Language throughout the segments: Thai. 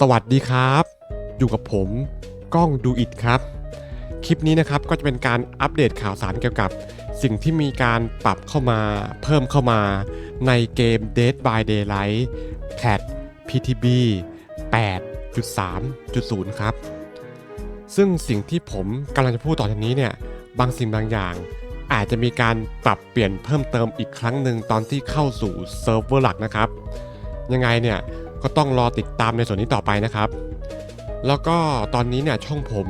สวัสดีครับ อยู่กับผมก้องดูอิดครับ คลิปนี้นะครับก็จะเป็นการอัปเดตข่าวสารเกี่ยวกับ สิ่งที่มีการปรับเข้ามาเพิ่มเข้ามาในเกม Dead by Daylight แพท PTB 8.3.0 ครับ ซึ่งสิ่งที่ผมกำลังจะพูดต่อจากนี้เนี่ย บางสิ่งบางอย่าง อาจจะมีการปรับเปลี่ยนเพิ่มเติมอีกครั้งหนึ่งตอนที่เข้าสู่เซิร์ฟเวอร์หลักนะครับ ยังไงเนี่ย ก็ต้องรอติดตามในส่วนนี้ต่อไปนะครับ แล้วก็ตอนนี้เนี่ยช่องผม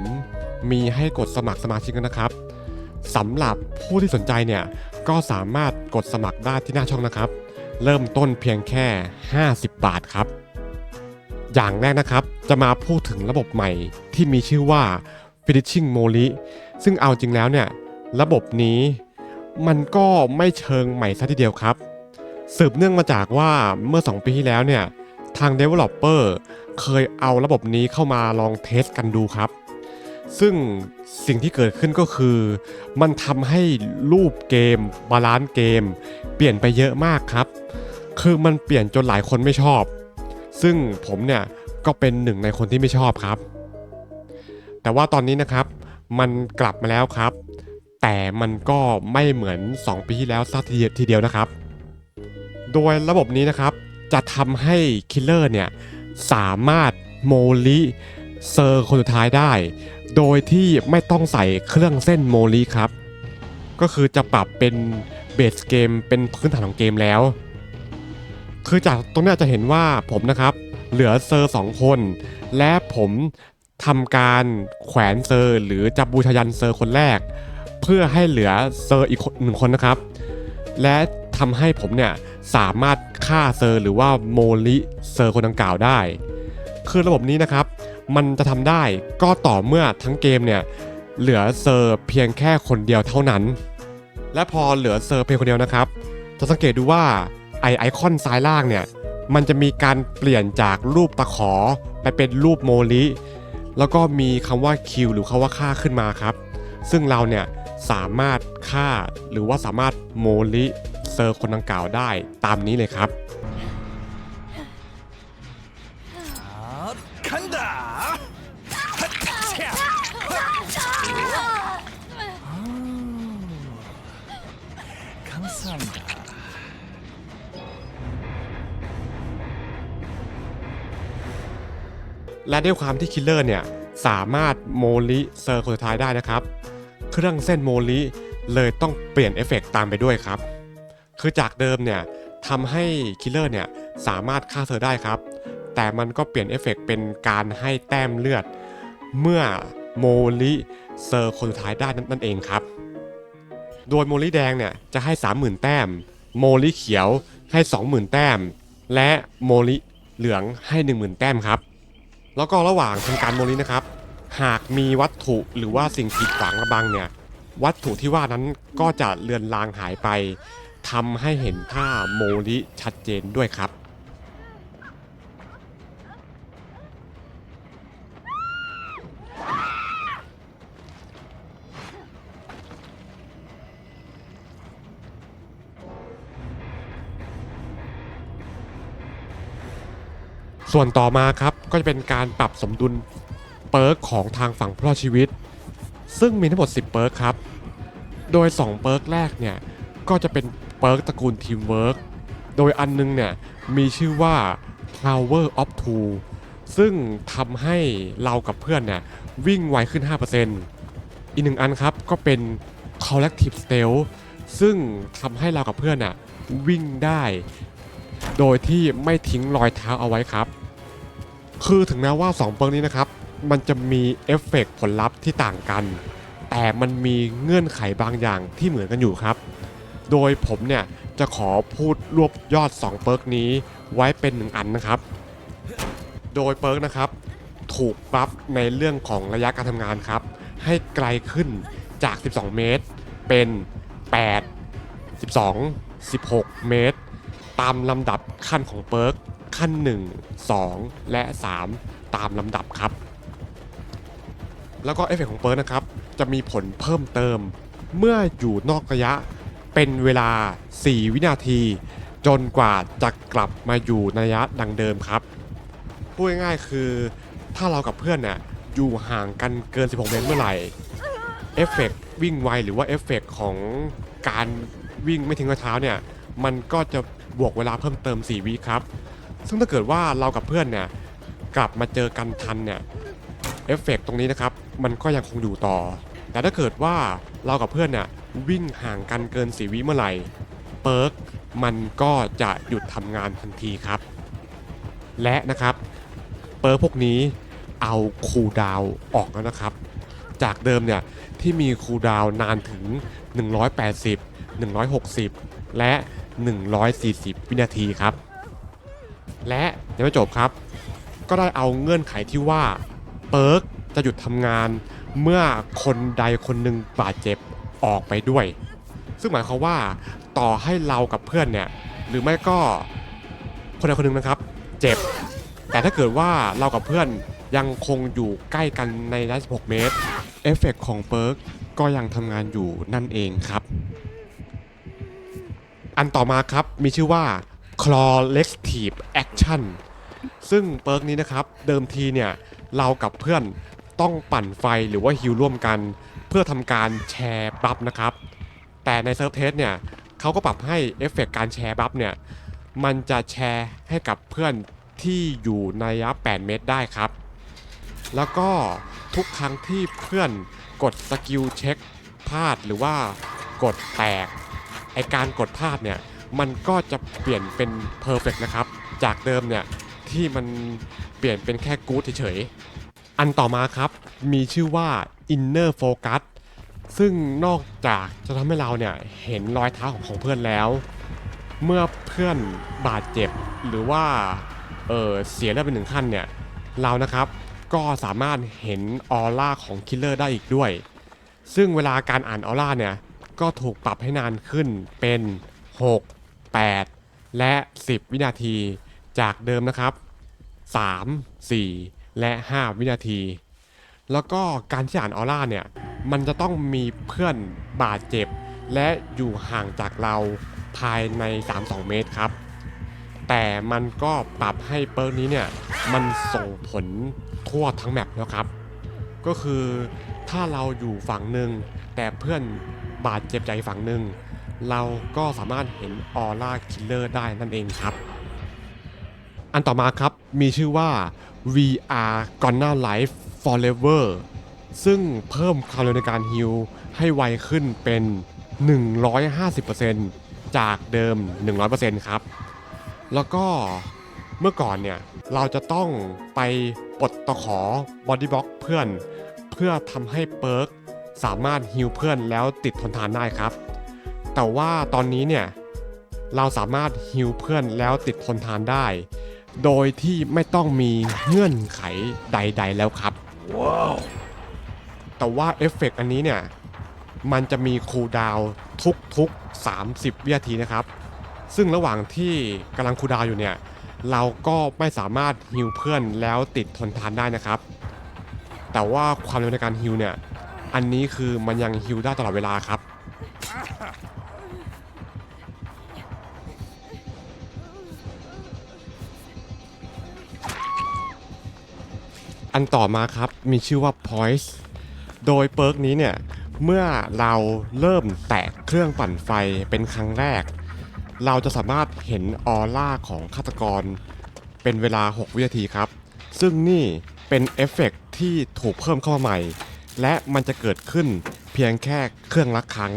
มีให้กดสมัครสมาชิกนะครับสำหรับผู้ที่สนใจเนี่ยก็สามารถกดสมัครได้ที่หน้าช่องนะครับ เริ่มต้นเพียงแค่ 50 บาทครับ อย่างแรกนะครับจะมาพูดถึงระบบใหม่ที่มีชื่อว่า Finishing m o l i ซึ่งเอาจริงแล้วเนี่ยระบบนี้มันก็ไม่เชิงใหม่ซะทีเดียวครับ สืบเนื่องมาจากว่าเมื่อ 2 ปีที่แล้วเนี่ย ทาง Developer เคยเอาระบบนี้เข้ามาลองเทสกันดูครับ ซึ่งสิ่งที่เกิดขึ้นก็คือ มันทำให้รูปเกม บาลานซ์เกม เปลี่ยนไปเยอะมากครับ คือมันเปลี่ยนจนหลายคนไม่ชอบ ซึ่งผมเนี่ยก็เป็นหนึ่งในคนที่ไม่ชอบครับ แต่ว่าตอนนี้นะครับ มันกลับมาแล้วครับ แต่มันก็ไม่เหมือน 2 ปีที่แล้วสักทีทีเดียวนะครับ โดยระบบนี้นะครับ จะทำให้คิลเลอร์เนี่ยสามารถโมลิเซอร์คนสุดท้ายได้ โดยที่ไม่ต้องใส่เครื่องเส้นโมลิครับ ก็คือจะปรับเป็นเบสเกมเป็นพื้นฐานของเกมแล้ว คือจากตรงนี้จะเห็นว่าผมนะครับ เหลือเซอร์สองคน และผมทำการแขวนเซอร์ หรือจับบูชายันเซอร์คนแรก เพื่อให้เหลือเซอร์อีกหนึ่งคนนะครับ และ ทำให้ผมเนี่ยสามารถฆ่าเซอร์หรือว่าโมลิเซอร์คนดังกล่าวได้ คือระบบนี้นะครับมันจะทำได้ก็ต่อเมื่อทั้งเกมเนี่ยเหลือเซอร์เพียงแค่คนเดียวเท่านั้น และพอเหลือเซอร์เพียงคนเดียวนะครับ จะสังเกตดูว่าไอไอคอนซ้ายล่างเนี่ยมันจะมีการเปลี่ยนจากรูปตะขอไปเป็นรูปโมลิแล้วก็มีคำว่าคิวหรือคำว่าฆ่าขึ้นมาครับ ซึ่งเราเนี่ยสามารถฆ่าหรือว่าสามารถโมลิ เซอร์คนดังกล่าวได้ตามนี้เลยครับและด้วยความที่คิลเลอร์เนี่ยสามารถโมลิเซอร์คนสุดท้ายได้นะครับ เครื่องเส้นโมลิเลยต้องเปลี่ยนเอฟเฟกตามไปด้วยครับ คือจากเดิมเนี่ยทำให้คิลเลอร์เนี่ยสามารถฆ่าเซอได้ครับ แต่มันก็เปลี่ยนเอฟเฟกต์เป็นการให้แต้มเลือด เมื่อโมลิเซอร์คนสุดท้ายได้นั่นนั่นเองครับ โดยโมลิแดงเนี่ยจะให้ 30,000 แต้ม โมลิเขียวให้ 20,000 แต้ม และโมลิเหลืองให้ 10,000 แต้มครับ แล้วก็ระหว่างทำการโมลินะครับ หากมีวัตถุหรือว่าสิ่งกีดขวางระบังเนี่ยวัตถุที่ว่านั้นก็จะเลือนลางหายไป ทำให้เห็นท่าโมลิชัดเจนด้วยครับ ส่วนต่อมาครับก็จะเป็นการปรับสมดุลเปิร์กของทางฝั่งผู้รอดชีวิต ซึ่งมีทั้งหมด 10 เปิร์กครับ โดย 2 เปิร์กแรกเนี่ยก็จะเป็น เปิร์กตระกูลทีมเวิร์กโดยอันนึงเนี่ยมีชื่อว่า Power of Two ซึ่งทำให้เรากับเพื่อนเนี่ยวิ่งไวขึ้น 5%อีกหนึ่งอันครับก็เป็น Collective Stealth ซึ่งทำให้เรากับเพื่อนน่ะวิ่งได้ โดยที่ไม่ทิ้งรอยเท้าเอาไว้ครับ คือถึงแม้ว่า 2 เปิร์กนี้นะครับ มันจะมีเอฟเฟกต์ผลลัพธ์ที่ต่างกัน แต่มันมีเงื่อนไขบางอย่างที่เหมือนกันอยู่ครับ โดยผมเนี่ยจะขอพูดรวบยอด 2 เปิร์กนี้ไว้เป็น 1 อันนะครับ โดยเปิร์กนะครับ ถูกปรับในเรื่องของระยะการทำงานครับ ให้ไกลขึ้นจาก 12 เมตร เป็น 8 12 16 เมตร ตามลำดับขั้นของเปิร์กขั้น 1 2 และ 3 ตามลำดับครับ แล้วก็เอฟเฟกต์ของเปิร์กนะครับ จะมีผลเพิ่มเติมเมื่ออยู่นอกระยะ เป็นเวลา 4 วินาที จนกว่าจะกลับมาอยู่ในระยะดังเดิมครับ พูดง่ายๆคือถ้าเรากับเพื่อนเนี่ยอยู่ห่างกันเกิน 16 เมตรเมื่อไหร่เอฟเฟกต์วิ่งไวหรือว่าเอฟเฟกต์ของการวิ่งไม่ทิ้งรอยเท้าเนี่ย มันก็จะบวกเวลาเพิ่มเติม 4 วิครับ ซึ่งถ้าเกิดว่าเรากับเพื่อนเนี่ยกลับมาเจอกันทันเนี่ยเอฟเฟกต์ตรงนี้นะครับ มันก็ยังคงอยู่ต่อ แต่ถ้าเกิดว่าเรากับเพื่อนเนี่ย วิ่งห่างกันเกิน4วิเมื่อไหร่เปิร์กมันก็จะหยุดทำงานทันทีครับ และนะครับเปิร์กพวกนี้เอาคูดาวออกแล้วนะครับ จากเดิมเนี่ยที่มีคูดาวน์นานถึง 180 160 และ 140 วินาทีครับ และยังไม่จบครับ ก็ได้เอาเงื่อนไขที่ว่าเปิร์กจะหยุดทำงานเมื่อคนใดคนหนึ่งบาดเจ็บ ออกไปด้วย ซึ่งหมายความว่าต่อให้เรากับเพื่อนเนี่ยหรือไม่ก็คนใดคนหนึ่งนะครับ เจ็บ แต่ถ้าเกิดว่าเรากับเพื่อนยังคงอยู่ใกล้กันในระยะ16 เมตร เอฟเฟกต์ของเปิร์กก็ยังทำงานอยู่นั่นเองครับ อันต่อมาครับมีชื่อว่า Collective Action ซึ่งเปิร์กนี้นะครับ เดิมทีเนี่ย เรากับเพื่อนต้องปั่นไฟหรือว่าฮิลร่วมกัน พื่อทำการแชร์บัฟนะครับ แต่ในเซิร์ฟเทสเนี่ยเขาก็ปรับให้เอฟเฟกต์การแชร์บัฟเนี่ยมันจะแชร์ให้กับเพื่อนที่อยู่ในระยะ 8 เมตรได้ครับ แล้วก็ทุกครั้งที่เพื่อนกดสกิลเช็คพลาดหรือว่ากดแตก ไอการกดพลาดเนี่ยมันก็จะเปลี่ยนเป็นเพอร์เฟกนะครับ จากเดิมเนี่ยที่มันเปลี่ยนเป็นแค่กู๊ดเฉย อันต่อมาครับ มีชื่อว่า Inner Focus ซึ่งนอกจากจะทำให้เราเนี่ยเห็นรอยเท้าของของเพื่อนแล้ว เมื่อเพื่อนบาดเจ็บหรือว่าเออเสียเลือดไปหนึ่งขั้นเนี่ยเรานะครับก็สามารถเห็นออร่าของคิลเลอร์ได้อีกด้วย ซึ่งเวลาการอ่านออร่าเนี่ยก็ถูกปรับให้นานขึ้นเป็น 6 8 และ 10 วินาทีจากเดิมนะครับ 3 4 และ 5 วินาที แล้วก็การที่อ่านออร่าเนี่ยมันจะต้องมีเพื่อนบาดเจ็บ และอยู่ห่างจากเราภายใน 3-2 เมตรครับ แต่มันก็ปรับให้เปิร์นี้เนี่ยมันส่งผลทั่วทั้งแมปแล้วครับ ก็คือถ้าเราอยู่ฝั่งหนึ่งแต่เพื่อนบาดเจ็บใจฝั่งหนึ่งเราก็สามารถเห็นออร่าคิลเลอร์ได้นั่นเองครับ อันต่อมาครับ มีชื่อว่า VR Gonna Life Forever ซึ่งเพิ่มความเร็วในการฮิลให้ไวขึ้นเป็น 150%จากเดิม 100%ครับ แล้วก็เมื่อก่อนเนี่ย เราจะต้องไปปลดตะขอบอดี้บล็อกเพื่อน เพื่อทำให้เปิร์กสามารถฮิลเพื่อนแล้วติดทนทานได้ครับ แต่ว่าตอนนี้เนี่ย เราสามารถฮิลเพื่อนแล้วติดทนทานได้ โดยที่ไม่ต้องมีเงื่อนไขใด ๆ แล้วครับ Wow. แต่ว่าเอฟเฟกต์อันนี้เนี่ย มันจะมีคูลดาวน์ทุกๆ 30 วินาทีนะครับ ซึ่งระหว่างที่กำลังคูลดาวน์อยู่เนี่ย เราก็ไม่สามารถฮิลเพื่อนแล้วติดทนทานได้นะครับ แต่ว่าความเร็วในการฮิลเนี่ย อันนี้คือมันยังฮิลได้ตลอดเวลาครับ อันต่อมาครับมีชื่อว่า Poise โดยเปิร์กนี้เนี่ยเมื่อเราเริ่มแตะเครื่องปั่นไฟเป็นครั้งแรก เราจะสามารถเห็นออร่าของฆาตกร เป็นเวลา 6 วินาทีครับ ซึ่งนี่เป็นเอฟเฟกต์ที่ถูกเพิ่มเข้ามาใหม่ และมันจะเกิดขึ้นเพียงแค่เครื่องละครั้ง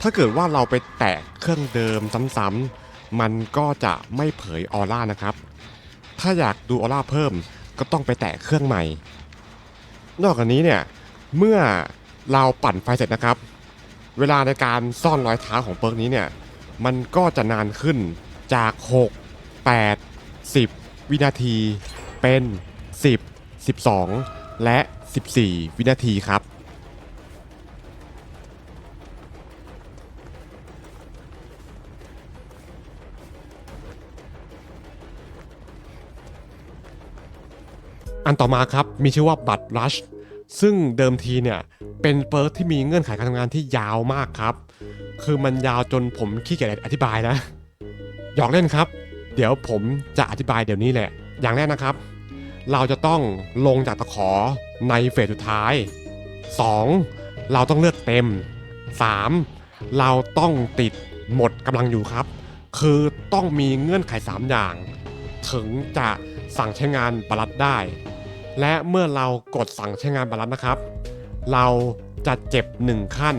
ถ้าเกิดว่าเราไปแตะเครื่องเดิมซ้ำๆมันก็จะไม่เผยออร่านะครับ ถ้าอยากดูออร่าเพิ่ม ก็ต้องไปแตะเครื่องใหม่ นอกจากนี้เนี่ยเมื่อเราปั่นไฟเสร็จนะครับ เวลาในการซ่อนรอยเท้าของเปิร์กนี้เนี่ยมันก็จะนานขึ้นจาก 6 8 10 วินาทีเป็น 10 12 และ 14 วินาทีครับ อันต่อมาครับมีชื่อว่าบัตรรัชซึ่งเดิมทีเนี่ยเป็นเปิร์กที่มีเงื่อนไขการทำงานที่ยาวมากครับ คือมันยาวจนผมขี้เกียจอธิบายนะ หยอกเล่นครับ เดี๋ยวผมจะอธิบายเดี๋ยวนี้แหละ อย่างแรกนะครับ เราจะต้องลงจากตะขอในเฟสสุดท้าย 2. เราต้องเลือดเต็ม 3. เราต้องติดหมดกำลังอยู่ครับ คือต้องมีเงื่อนไข 3 อย่าง ถึงจะสั่งใช้งานบาลัดได้ และเมื่อเรากดสั่งใช้งานบาลัดนะครับ เราจะเจ็บ 1 ขั้น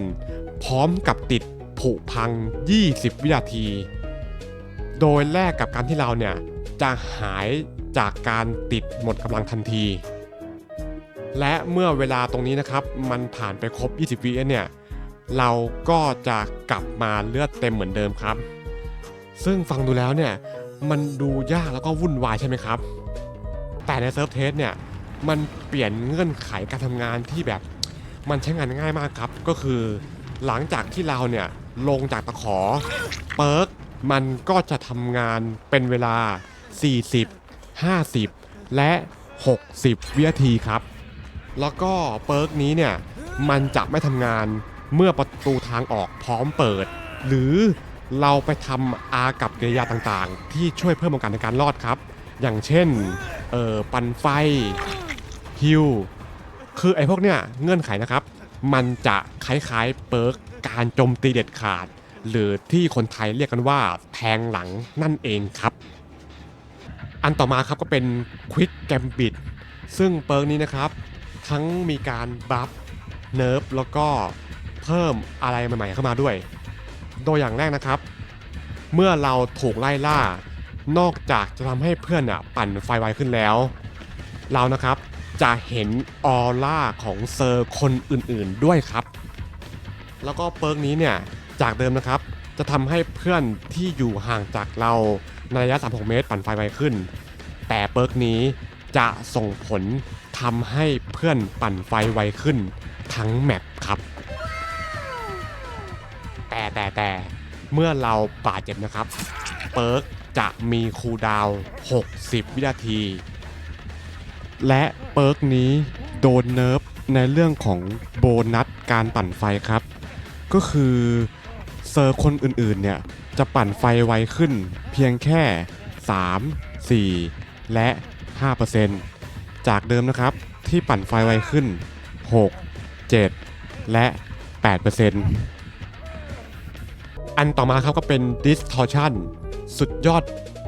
พร้อมกับติดผุพัง 20 วินาที โดยแลกกับการที่เราเนี่ยจะหายจากการติดหมดกำลังทันที และเมื่อเวลาตรงนี้นะครับ มันผ่านไปครบ 20 วิเนี่ยเราก็จะกลับมาเลือดเต็มเหมือนเดิมครับ ซึ่งฟังดูแล้วเนี่ยมันดูยากแล้วก็วุ่นวายใช่ไหมครับ แต่ในเซิร์ฟเทสเนี่ย มันเปลี่ยนเงื่อนไขการทำงานที่แบบมันใช้งานง่ายมากครับ ก็คือหลังจากที่เราเนี่ยลงจากตะขอเปิร์กมันก็จะทำงานเป็นเวลา 40 50 และ 60 วินาทีครับ แล้วก็เปิร์กนี้เนี่ยมันจะไม่ทำงานเมื่อประตูทางออกพร้อมเปิด หรือเราไปทำอากับกิริยาต่างๆ ที่ช่วยเพิ่มโอกาสในการรอดครับ อย่างเช่น เอ่อ ปันไฟ ฮิวคือไอ้พวกเนี้ยเงื่อนไขนะครับ มันจะคล้ายๆเปิร์กการโจมตีเด็ดขาด หรือที่คนไทยเรียกกันว่าแทงหลังนั่นเองครับ อันต่อมาครับก็เป็น Quick Gambit ซึ่งเปิร์กนี้นะครับ ทั้งมีการบัฟเนิร์ฟแล้วก็เพิ่มอะไรใหม่ๆเข้ามาด้วย โดยอย่างแรกนะครับ เมื่อเราถูกไล่ล่า นอกจากจะทำให้เพื่อนอะปั่นไฟไวขึ้นแล้ว เรานะครับ จะเห็นออร่าของเซอร์คนอื่นๆด้วยครับ แล้วก็เปิร์กนี้เนี่ย จากเดิมนะครับ จะทำให้เพื่อนที่อยู่ห่างจากเราในระยะ 36 เมตร ปั่นไฟไวขึ้น แต่เปิร์กนี้จะส่งผลทำให้เพื่อนปั่นไฟไวขึ้น ทั้งแมปครับ แต่แต่แต่เมื่อเราบาดเจ็บนะครับ เปิร์กจะมีคูลดาวน์60 วินาที และเปิร์กนี้โดนเนิร์ฟในเรื่องของโบนัสการปั่นไฟครับ ก็คือเซอร์คนอื่นๆเนี่ยจะปั่นไฟไวขึ้นเพียงแค่ 3 4 และ 5%จากเดิมนะครับที่ปั่นไฟไวขึ้น 6 7 และ 8%อันต่อมาครับก็เป็น Distortion สุดยอด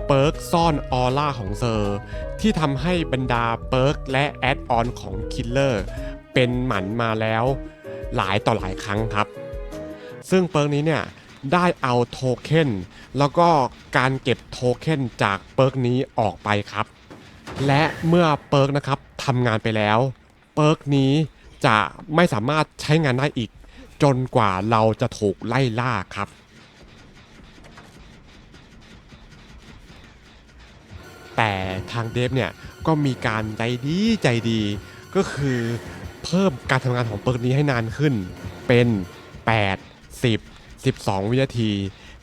เปิร์กซ่อนออร่าของเซอร์ ที่ทำให้บรรดาเปิร์กและแอดออนของคิลเลอร์เป็นหมันมาแล้วหลายต่อหลายครั้งครับ ซึ่งเปิร์กนี้เนี่ยได้เอาโทเค็นแล้วก็การเก็บโทเค็นจากเปิร์กนี้ออกไปครับ และเมื่อเปิร์กนะครับทำงานไปแล้วเปิร์กนี้จะไม่สามารถใช้งานได้อีก จนกว่าเราจะถูกไล่ล่าครับ แต่ทางเดฟเนี่ยก็มีการใจดีใจดี ก็คือเพิ่มการทำงานของเปิร์กนี้ให้นานขึ้น เป็น 8 10 12 วินาที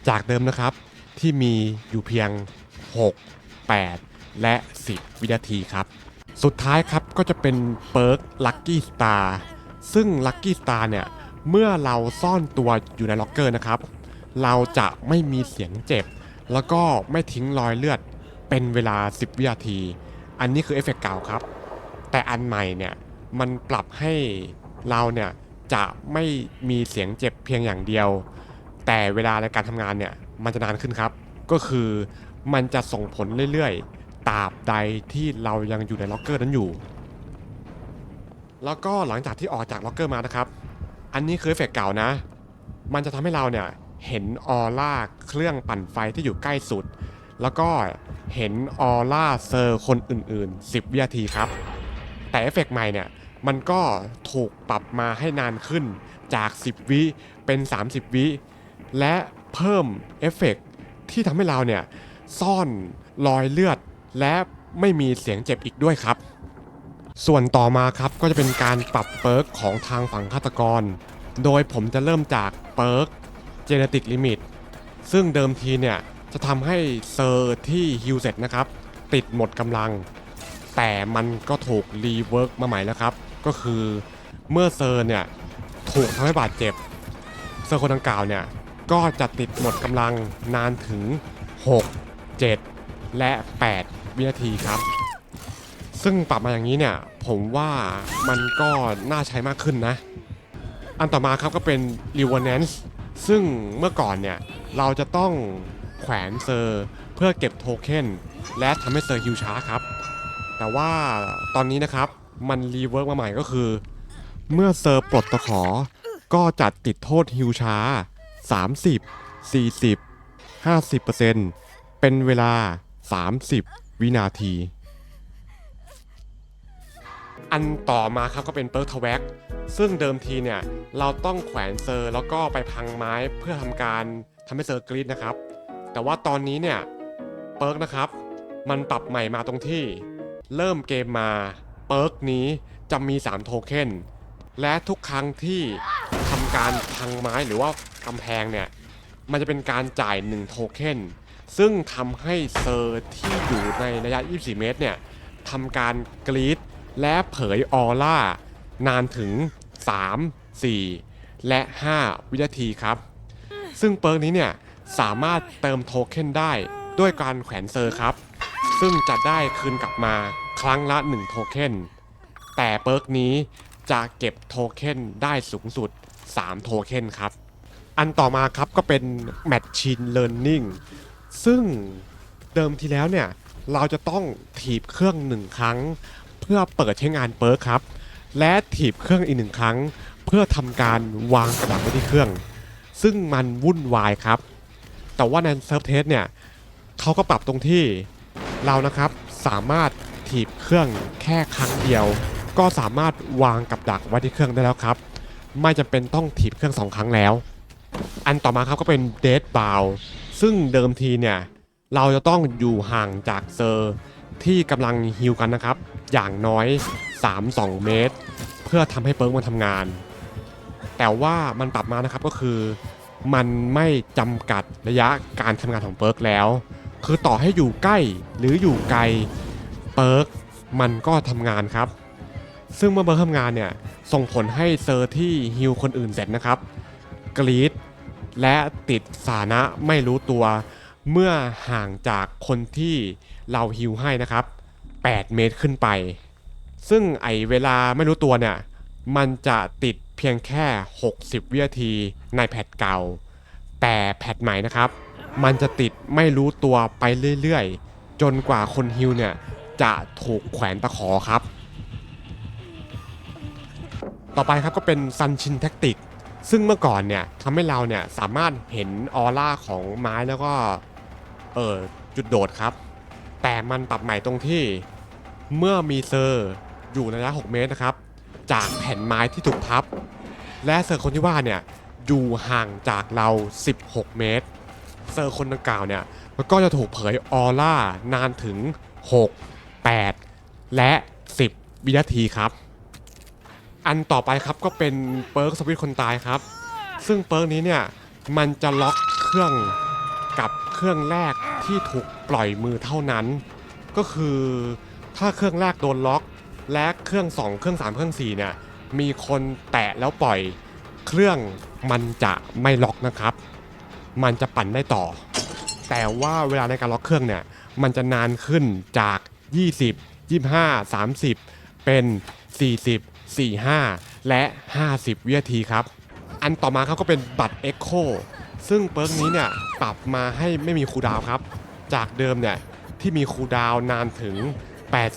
จากเดิมนะครับ ที่มีอยู่เพียง 6 8 และ 10 วินาทีครับ สุดท้ายครับก็จะเป็นเปิร์ก Lucky Star ซึ่ง Lucky Star เนี่ย เมื่อเราซ่อนตัวอยู่ในล็อกเกอร์นะครับ เราจะไม่มีเสียงเจ็บ แล้วก็ไม่ทิ้งรอยเลือด เป็นเวลา 10 วินาที อันนี้คือเอฟเฟกต์เก่าครับ แต่อันใหม่เนี่ยมันปรับให้เราเนี่ยจะไม่มีเสียงเจ็บเพียงอย่างเดียว แต่เวลาในการทำงานเนี่ยมันจะนานขึ้นครับ ก็คือมันจะส่งผลเรื่อยๆตราบใดที่เรายังอยู่ในล็อกเกอร์นั้นอยู่ แล้วก็หลังจากที่ออกจากล็อกเกอร์มานะครับ อันนี้คือเอฟเฟกต์เก่านะ มันจะทำให้เราเนี่ยเห็นออร่าเครื่องปั่นไฟที่อยู่ใกล้สุด แล้วก็เห็นออร่าเซอร์คนอื่นๆ 10 วินาทีครับ แต่เอฟเฟกต์ใหม่เนี่ย มันก็ถูกปรับมาให้นานขึ้นจาก 10 วิเป็น 30 วิ และเพิ่มเอฟเฟกต์ที่ทำให้เราเนี่ย ซ่อนรอยเลือด และไม่มีเสียงเจ็บอีกด้วยครับ ส่วนต่อมาครับก็จะเป็นการปรับเปิร์กของทางฝั่งฆาตกร โดยผมจะเริ่มจากเปิร์ก Genetic Limit ซึ่งเดิมทีเนี่ย จะทำให้เซอร์ที่ฮิวเสร็จนะครับ ติดหมดกำลัง แต่มันก็ถูกรีเวิร์กมาใหม่แล้วครับ ก็คือเมื่อเซอร์เนี่ยถูกทำให้บาดเจ็บ เซอร์คนดังกล่าวเนี่ยก็จะติดหมดกำลังนานถึง 6 7 และ 8 วินาทีครับ ซึ่งปรับมาอย่างนี้เนี่ยผมว่ามันก็น่าใช้มากขึ้นนะ อันต่อมาครับก็เป็น r e v e r n a n c e ซึ่งเมื่อก่อนเนี่ยเราจะต้อง แขวนเซอร์เพื่อเก็บโทเค็นและทำให้เซอร์ฮิวช้าครับ แต่ว่าตอนนี้นะครับมันรีเวิร์กมาใหม่ก็คือ เมื่อเซอร์ปลดตะขอ ก็จะติดโทษฮิวช้า 30 40 50%เป็นเวลา 30 วินาที อันต่อมาครับก็เป็นเปิร์กทแวกซึ่งเดิมทีเนี่ย เราต้องแขวนเซอร์แล้วก็ไปพังไม้เพื่อทำการทำให้เซอร์กรีดนะครับ แต่ว่าตอนนี้เนี่ยเปิร์กนะครับ มันปรับใหม่มาตรงที่เริ่มเกมมาเปิร์กนี้จะมี 3 โทเค็นและทุกครั้งที่ทำการพังไม้หรือว่ากำแพงเนี่ย มันจะเป็นการจ่าย 1 โทเค็นซึ่งทำให้เซอร์ที่อยู่ในระยะ 24 เมตรเนี่ยทำการกรีดและเผยออร่านานถึง 3 4 และ 5 วินาทีครับ ซึ่งเปิร์กนี้เนี่ย สามารถเติมโทเค็นได้ด้วยการแขวนเซอร์ครับ ซึ่งจะได้คืนกลับมาครั้งละ 1 โทเค็น แต่เปิร์กนี้จะเก็บโทเค็นได้สูงสุด 3 โทเค็นครับ อันต่อมาครับก็เป็น Machine Learning ซึ่งเดิมทีแล้วเนี่ย เราจะต้องถีบเครื่องหนึ่งครั้ง เพื่อเปิดใช้งานเปิร์กครับ และถีบเครื่องอีกหนึ่งครั้ง เพื่อทำการวางกระดาษไว้ที่เครื่อง ซึ่งมันวุ่นวายครับ แต่ว่าในเซิร์ฟเทสเนี่ยเขาก็ปรับตรงที่เรานะครับสามารถถีบเครื่องแค่ครั้งเดียว ก็สามารถวางกับดักไว้ที่เครื่องได้แล้วครับ ไม่จำเป็นต้องถีบเครื่องสองครั้งแล้ว อันต่อมาครับก็เป็นเดดบาวซึ่งเดิมทีเนี่ยเราจะต้องอยู่ห่างจากเซอร์ที่กำลังฮิวกันนะครับ อย่างน้อย 3-2 เมตร เพื่อทำให้เปิร์กมันทำงาน แต่ว่ามันปรับมานะครับก็คือ มันไม่จำกัดระยะการทำงานของเปิร์กแล้ว คือต่อให้อยู่ใกล้หรืออยู่ไกลเปิร์กมันก็ทำงานครับ ซึ่งเมื่อเปิร์กทำงานเนี่ย ส่งผลให้เซอร์ที่ฮิวคนอื่นเสร็จนะครับ กรีดและติดสานะไม่รู้ตัว เมื่อห่างจากคนที่เราฮิวให้นะครับ 8 เมตรขึ้นไป ซึ่งไอเวลาไม่รู้ตัวเนี่ย มันจะติดเพียงแค่ 60 วินาทีในแพทเก่า แต่แพทใหม่นะครับ มันจะติดไม่รู้ตัวไปเรื่อยๆ จนกว่าคนฮิวเนี่ยจะถูกแขวนตะขอครับ ต่อไปครับก็เป็นซันชินแท็กติก ซึ่งเมื่อก่อนเนี่ยทำให้เราเนี่ยสามารถเห็นออร่าของไม้แล้วก็เออจุดโดดครับ แต่มันปรับใหม่ตรงที่เมื่อมีเซอร์อยู่ในระยะ 6 เมตรนะครับ จากแผ่นไม้ที่ถูกทับ และเซอร์คนที่ว่าเนี่ยอยู่ห่างจากเรา 16 เมตร เซอร์คนดังกล่าวเนี่ยมันก็จะถูกเผยออร่านานถึง 6 8 และ 10 วินาทีครับ อันต่อไปครับก็เป็นเปิร์กสวิตช์คนตายครับ ซึ่งเปิร์กนี้เนี่ยมันจะล็อกเครื่องกับเครื่องแรกที่ถูกปล่อยมือเท่านั้น ก็คือถ้าเครื่องแรกโดนล็อก และเครื่อง 2 เครื่อง 3 เครื่อง 4 เนี่ย มีคนแตะแล้วปล่อย เครื่องมันจะไม่ล็อกนะครับ มันจะปั่นได้ต่อ แต่ว่าเวลาในการล็อกเครื่องเนี่ย มันจะนานขึ้นจาก 20 25 30 เป็น 40 45 และ 50 วินาทีครับ อันต่อมาครับก็เป็นบัตร Echo ซึ่งเปิร์กนี้เนี่ยปรับมาให้ไม่มีคูดาวครับ จากเดิมเนี่ยที่มีคูดาวน์นานถึง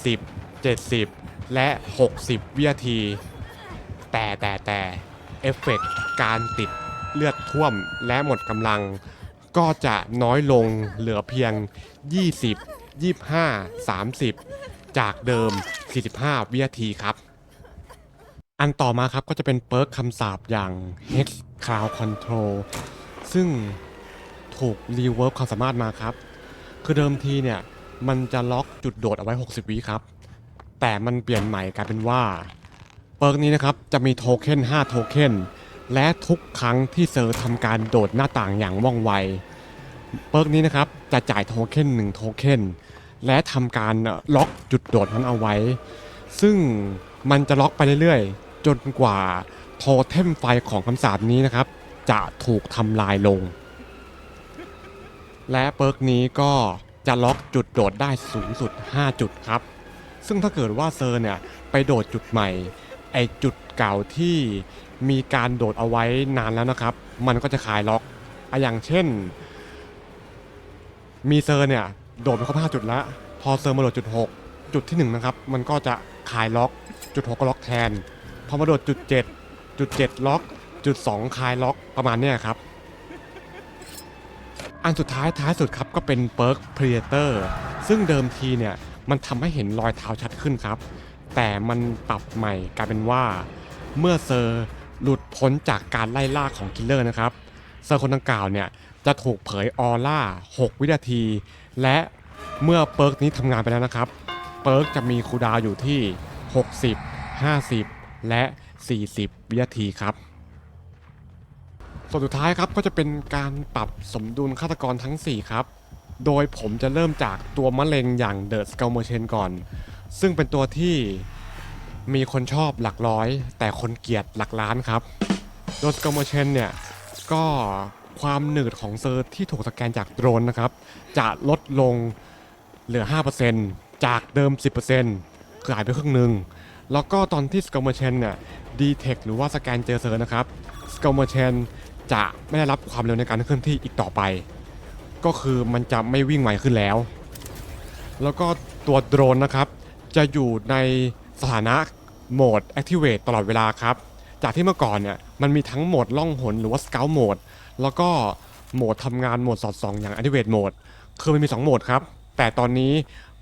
80 70 และ 60 วินาที แต่แต่แต่เอฟเฟกต์การติดเลือดท่วมและหมดกำลัง ก็จะน้อยลงเหลือเพียง 20 25 30 จากเดิม 45 วินาทีครับ อันต่อมาครับก็จะเป็นเปิร์กคำสาปอย่าง Hex Cloud Control ซึ่งถูกรีเวิร์ความสามารถมาครับ คือเดิมทีเนี่ย มันจะล็อกจุดโดดเอาไว้ 60 วิครับ แต่มันเปลี่ยนใหม่กลายเป็นว่า เปิร์กนี้นะครับจะมีโทเค็น5โทเค็นและทุกครั้งที่เซอร์ทำการโดดหน้าต่างอย่างว่องไว เปิร์กนี้นะครับจะจ่ายโทเค็น1โทเค็นและทำการล็อกจุดโดดนั้นเอาไว้ ซึ่งมันจะล็อกไปเรื่อยๆ จนกว่าโทเทมไฟของคำสาปนี้นะครับ จะถูกทำลายลง และเปิร์กนี้ก็จะล็อกจุดโดดได้สูงสุด 5 จุดครับ ซึ่งถ้าเกิดว่าเซอร์เนี่ยไปโดดจุดใหม่ ไอจุดเก่าที่มีการโดดเอาไว้นานแล้วนะครับ มันก็จะคลายล็อกอะอย่างเช่น มีเซอร์เนี่ยโดดไปครบห้าจุดแล้ว พอเซอร์มาโดดจุด6จุดที่1นะครับ มันก็จะคลายล็อก จุด6ก็ล็อกแทน พอมาโดดจุด7จุด7ล็อก จุด2คลายล็อกประมาณเนี้ยครับอันสุดท้ายท้ายสุดครับก็เป็นเปิร์ก Predator ซึ่งเดิมทีเนี่ย มันทำให้เห็นรอยเท้าชัดขึ้นครับ แต่มันปรับใหม่กลายเป็นว่า เมื่อเซอร์หลุดพ้นจากการไล่ล่าของคิลเลอร์นะครับ เซอร์คนดังกล่าวเนี่ยจะถูกเผยออร่า 6 วินาที และเมื่อเปิร์กนี้ทำงานไปแล้วนะครับ เปิร์กจะมีคูดาวอยู่ที่ 60 50 และ 40 วินาทีครับ ส่วนสุดท้ายครับก็จะเป็นการปรับสมดุลฆาตกรทั้ง 4 ครับ โดยผมจะเริ่มจากตัวมะเร็งอย่างเดอะส u l ล m เชนก่อน ซึ่งเป็นตัวที่มีคนชอบหลักร้อย แต่คนเกลียดหลักล้านครับโดส u l ล m เชนเนี่ย ก็ความหนืดของเซอร์ที่ถูกสแกนจากโดรนนะครับ จะลดลงเหลือ 5%จากเดิม 10%คือหายไปครึ่งหนึ่งแล้วก็ตอนที่ส u l ล m เชนเนี่ยดีเทคหรือว่าสแกนเจอเซอร์นะครับส u l ล m เชนจะไม่ได้รับความเร็วในการเคลื่อนที่อีกต่อไป ก็คือมันจะไม่วิ่งไวขึ้นแล้ว แล้วก็ตัวโดรนนะครับ จะอยู่ในสถานะโหมด Activate ตลอดเวลาครับ จากที่เมื่อก่อนเนี่ยมันมีทั้งโหมดล่องหนหรือว่า Scout Mode แล้วก็โหมดทำงานโหมดสอดส่องอย่าง Activate Mode คือมันมี 2 โหมดครับ แต่ตอนนี้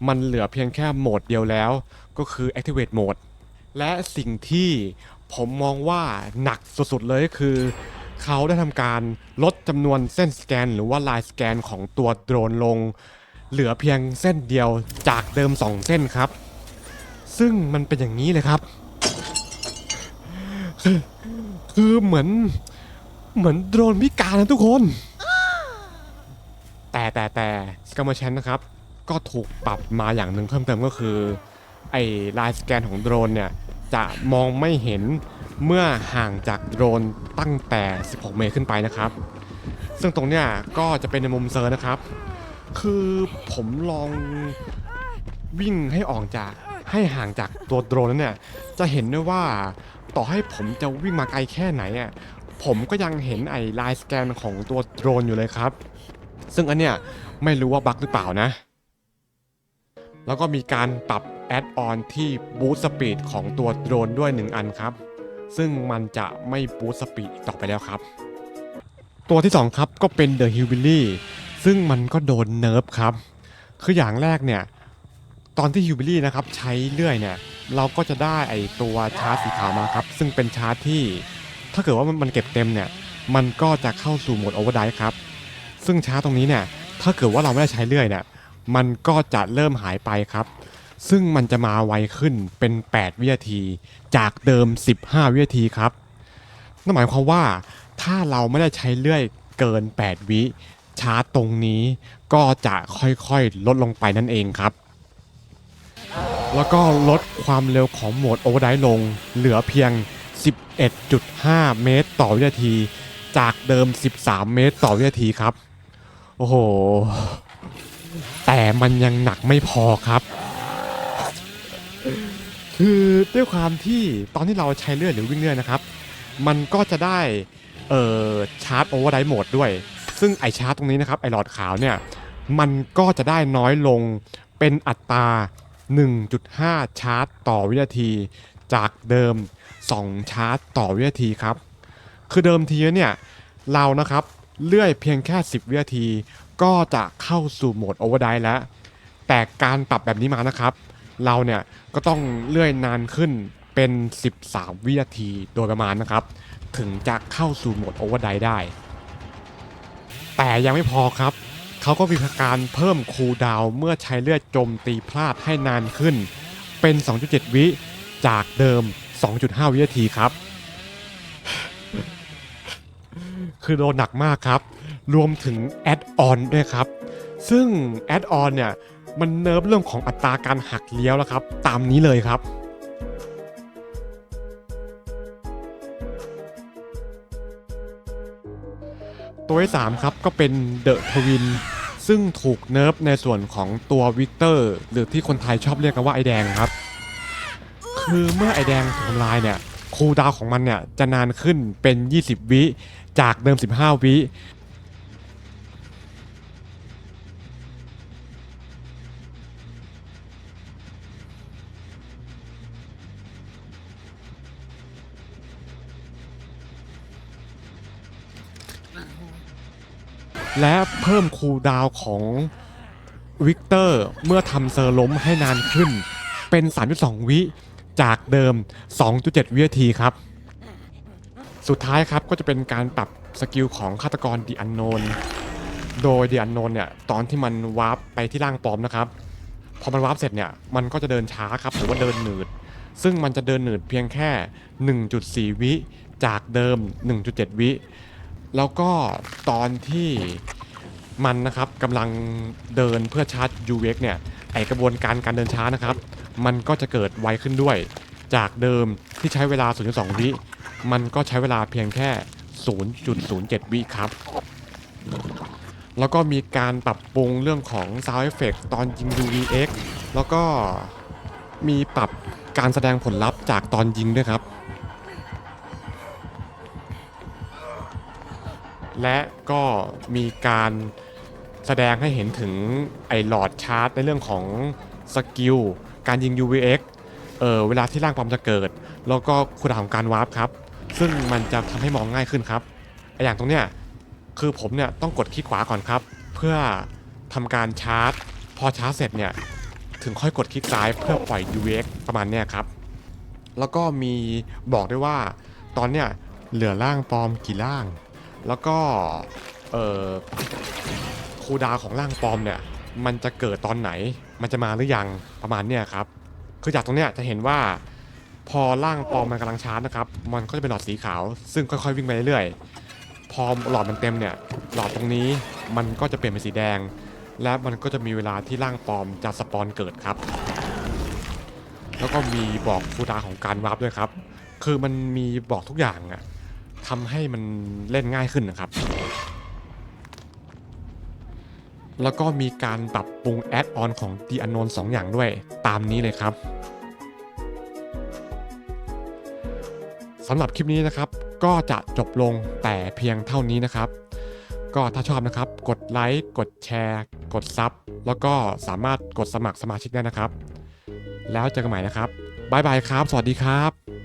มันเหลือเพียงแค่โหมดเดียวแล้ว ก็คือ Activate Mode และสิ่งที่ผมมองว่าหนักสุดๆเลยคือ เขาได้ทำการลดจำนวนเส้นสแกน หรือว่าลายสแกนของตัวโดรนลง เหลือเพียงเส้นเดียวจากเดิม 2 เส้นครับ ซึ่งมันเป็นอย่างนี้เลยครับ คือเหมือนเหมือนโดรนพิการนะทุกคน แต่แต่แต่สก m มเชนนะครับ ก็ถูกปรับมาอย่างหนึ่งเพิ่มเติมก็คือไอ้ลายสแกนของโดรนเนี่ย จะมองไม่เห็นเมื่อห่างจากโดรนตั้งแต่ 16 เมตรขึ้นไปนะครับ ซึ่งตรงเนี้ยก็จะเป็นในมุมเซอร์นะครับ คือผมลองวิ่งให้ออกจากให้ห่างจากตัวโดรนนั้นเนี่ยจะเห็นได้ว่าต่อให้ผมจะวิ่งมาไกลแค่ไหนอะผมก็ยังเห็นไอ้ลายสแกนของตัวโดรนอยู่เลยครับ ซึ่งอันเนี้ยไม่รู้ว่าบั๊กหรือเปล่านะ แล้วก็มีการปรับ แอดออนที่บูสต์สปีดของตัวโดรนด้วย 1 อันครับ ซึ่งมันจะไม่บูสต์สปีดต่อไปแล้วครับ ตัวที่ 2 ครับก็เป็น The h i l l b i l l y ซึ่งมันก็โดนเนิร์ฟครับ คืออย่างแรกเนี่ย ตอนที่ h i l l b i l l y นะครับใช้เลื่อยเนี่ย เราก็จะได้ไอตัวชาร์จสีขาวมาครับ ซึ่งเป็นชาร์จที่ ถ้าเกิดว่ามันมันเก็บเต็มเนี่ย มันก็จะเข้าสู่โหมดโอเวอร์ไดครับ ซึ่งชาร์จตรงนี้เนี่ย ถ้าเกิดว่าเราไม่ได้ใช้เลื่อยเนี่ย มันก็จะเริ่มหายไปครับ ซึ่งมันจะมาไวขึ้นเป็น 8 วินาที จากเดิม 15 วินาทีครับ นั่นหมายความว่าถ้าเราไม่ได้ใช้เลื่อยเกิน 8 วิชาร์จตรงนี้ก็จะค่อยๆ ลดลงไปนั่นเองครับ แล้วก็ลดความเร็วของโหมดโอเวอร์ไดลง เหลือเพียง 11.5 เมตรต่อวินาที จากเดิม 13 เมตรต่อวินาทีครับ โอ้โห แต่มันยังหนักไม่พอครับ คือด้วยความที่ตอนที่เราใช้เลื่อยหรือวิ่งเลื่อยนะครับ มันก็จะได้เอ่อชาร์จโอเวอร์ไดโหมดด้วย ซึ่งไอชาร์จตรงนี้นะครับไอหลอดขาวเนี่ยมันก็จะได้น้อยลงเป็นอัตรา 1.5 ชาร์จต่อวินาที จากเดิม 2 ชาร์จต่อวินาทีครับ คือเดิมทีเนี่ยเรานะครับเลื่อยเพียงแค่ 10 วินาที ก็จะเข้าสู่โหมดโอเวอร์ไดแล้ว แต่การปรับแบบนี้มานะครับ เราเนี่ยก็ต้องเลื่อยนานขึ้นเป็น 13 วินาทีโดยประมาณนะครับ ถึงจะเข้าสู่โหมดโอเวอร์ไดได้ แต่ยังไม่พอครับเขาก็มีการเพิ่มคูลดาวเมื่อใช้เลือดโจมตีพลาดให้นานขึ้น เป็น 2.7 วิจากเดิม 2.5 วินาทีครับ คือโดนหนักมากครับ รวมถึงแอดออนด้วยครับ ซึ่งแอดออนเนี่ย มันเนิร์ฟเรื่องของอัตราการหักเลี้ยวแล้วครับ ตามนี้เลยครับตัวที่3ครับก็เป็นเดอะทวินซึ่งถูกเนิร์ฟในส่วนของตัววิกเตอร์ หรือที่คนไทยชอบเรียกกันว่าไอแดงครับ คือเมื่อไอแดงถูกทำลายเนี่ยคูลดาวของมันเนี่ยจะนานขึ้นเป็น 20 วิ จากเดิม 15 วิ และเพิ่มคูลดาวของวิกเตอร์เมื่อทำเซอร์ล้มให้นานขึ้น เป็น 3.2 วิจากเดิม 2.7 วินาทีครับ สุดท้ายครับก็จะเป็นการปรับสกิลของฆาตกรดีอันโนน โดยดีอันโนนเนี่ยตอนที่มันวาร์ปไปที่ร่างปลอมนะครับ พอมันวาร์ปเสร็จเนี่ยมันก็จะเดินช้าครับหรือว่าเดินหนืด ซึ่งมันจะเดินหนืดเพียงแค่ 1.4 วิจากเดิม 1.7 วิ แล้วก็ตอนที่มันนะครับกำลังเดินเพื่อชาร์จ UX เนี่ยไอกระบวนการการเดินช้านะครับ มันก็จะเกิดไวขึ้นด้วย จากเดิมที่ใช้เวลา 0.2 วิ มันก็ใช้เวลาเพียงแค่ 0.07 วิครับ แล้วก็มีการปรับปรุงเรื่องของ Sound Effect ตอนยิง UVX แล้วก็มีปรับการแสดงผลลัพธ์จากตอนยิงด้วยครับ และก็มีการแสดงให้เห็นถึงไอหลอดชาร์จในเรื่องของสกิลการยิง UVX เออเวลาที่ร่างปลอมจะเกิด แล้วก็คุณภาพของการวาร์ปครับ ซึ่งมันจะทำให้มองง่ายขึ้นครับไออย่างตรงเนี้ยคือผมเนี่ยต้องกดคลิกขวาก่อนครับ เพื่อทำการชาร์จ พอชาร์จเสร็จเนี่ยถึงค่อยกดคลิกซ้ายเพื่อปล่อย UVX ประมาณเนี้ยครับ แล้วก็มีบอกด้วยว่าตอนเนี้ยเหลือร่างปลอมกี่ร่าง แล้วก็เอ่อคูดาวของร่างปลอมเนี่ย มันจะเกิดตอนไหน มันจะมาหรือยังประมาณเนี้ยครับ คือจากตรงเนี้ยจะเห็นว่า พอร่างปลอมมันกำลังชาร์จนะครับ มันก็จะเป็นหลอดสีขาว ซึ่งค่อยๆวิ่งไปเรื่อยๆ พอหลอดมันเต็มเนี่ย หลอดตรงนี้มันก็จะเปลี่ยนเป็นสีแดง และมันก็จะมีเวลาที่ร่างปลอมจะสปอนเกิดครับ แล้วก็มีบอกคูดาวของการวาร์ปด้วยครับ คือมันมีบอกทุกอย่างอะ ทำให้มันเล่นง่ายขึ้นนะครับ แล้วก็มีการปรับปรุงแอดออนของ The Unknown 2อย่างด้วยตามนี้เลยครับสำหรับคลิปนี้นะครับ ก็จะจบลงแต่เพียงเท่านี้นะครับ ก็ถ้าชอบนะครับ กดไลค์กดแชร์ กดซับแล้วก็สามารถกดสมัครสมาชิกได้นะครับ แล้วเจอกันใหม่นะครับ บ๊ายบายครับ สวัสดีครับ